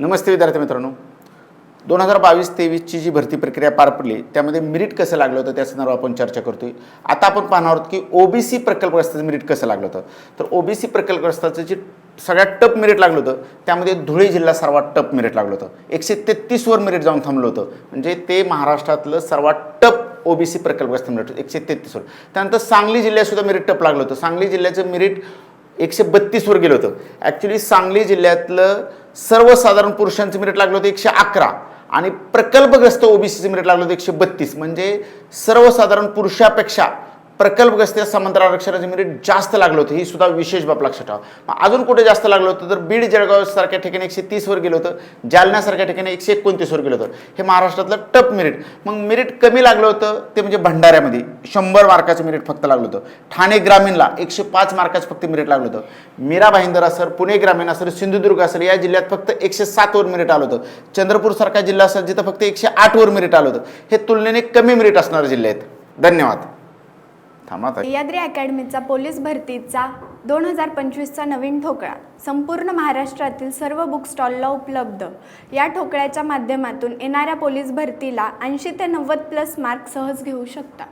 नमस्ते विद्यार्थी मित्रांनो. दोन हजार बावीस तेवीसची जी भरती प्रक्रिया पार पडली त्यामध्ये मिरिट कसं लागलं होतं त्या संदर्भात आपण चर्चा करतो आहे आता आपण पाहणार आहोत की ओबीसी प्रकल्पग्रस्ताचं मिरिट कसं लागलं होतं. तर ओबीसी प्रकल्पग्रस्ताचं जे सगळ्यात टप मिरिट लागलं होतं त्यामध्ये धुळे जिल्हा सर्वात टप मिरिट लागलं होतं. एकशे तेहतीसवर मिरिट जाऊन थांबलं होतं. म्हणजे ते महाराष्ट्रातलं सर्वात टप ओबीसी प्रकल्पग्रस्त मिरिट एकशे तेहतीसवर. त्यानंतर सांगली जिल्ह्यातसुद्धा मिरिट टप लागलं होतं. सांगली जिल्ह्याचं मिरिट एकशे बत्तीसवर गेलं होतं. ॲक्च्युली सांगली जिल्ह्यातलं सर्वसाधारण पुरुषांचं मेरिट लागलं होतं एकशे अकरा. आणि प्रकल्पग्रस्त ओबीसीचं मेरिट लागलं होतं एकशे बत्तीस. म्हणजे सर्वसाधारण पुरुषापेक्षा प्रकल्पग्रस्त या समांतर आरक्षणाची मेरिट जास्त लागलं होतं. ही सुद्धा विशेष बाब लक्षात ठेवा. मग अजून कुठे जास्त लागलं होतं? तर बीड जळगाव सारख्या ठिकाणी एकशे तीसवर गेलं होतं. जालन्यासारख्या ठिकाणी एकशे एकोणतीसवर गेलं होतं. हे महाराष्ट्रातलं टप मेरिट. मग मेरिट कमी लागलं होतं ते म्हणजे भंडाऱ्यामध्ये. शंभर मार्काचं मेरिट फक्त लागलं होतं. ठाणे ग्रामीणला एकशे पाच मार्काचं फक्त मेरिट लागलं होतं. मीरा भाईंदर असेल पुणे ग्रामीण असेल सिंधुदुर्ग असेल या जिल्ह्यात फक्त एकशे सातवर मेरिट आलं होतं. चंद्रपूरसारखा जिल्हा असेल जिथं फक्त एकशे आठवर मेरिट आलं होतं. हे तुलनेने कमी मेरिट असणारे जिल्हे आहेत. धन्यवाद. थांबा सह्याद्री अकॅडमीचा पोलीस भरतीचा दोन हजार पंचवीसचा नवीन ठोकळा संपूर्ण महाराष्ट्रातील सर्व बुक स्टॉलला उपलब्ध. या ठोकळ्याच्या माध्यमातून येणाऱ्या पोलीस भरतीला ऐंशी ते नव्वद प्लस मार्क सहज घेऊ शकता.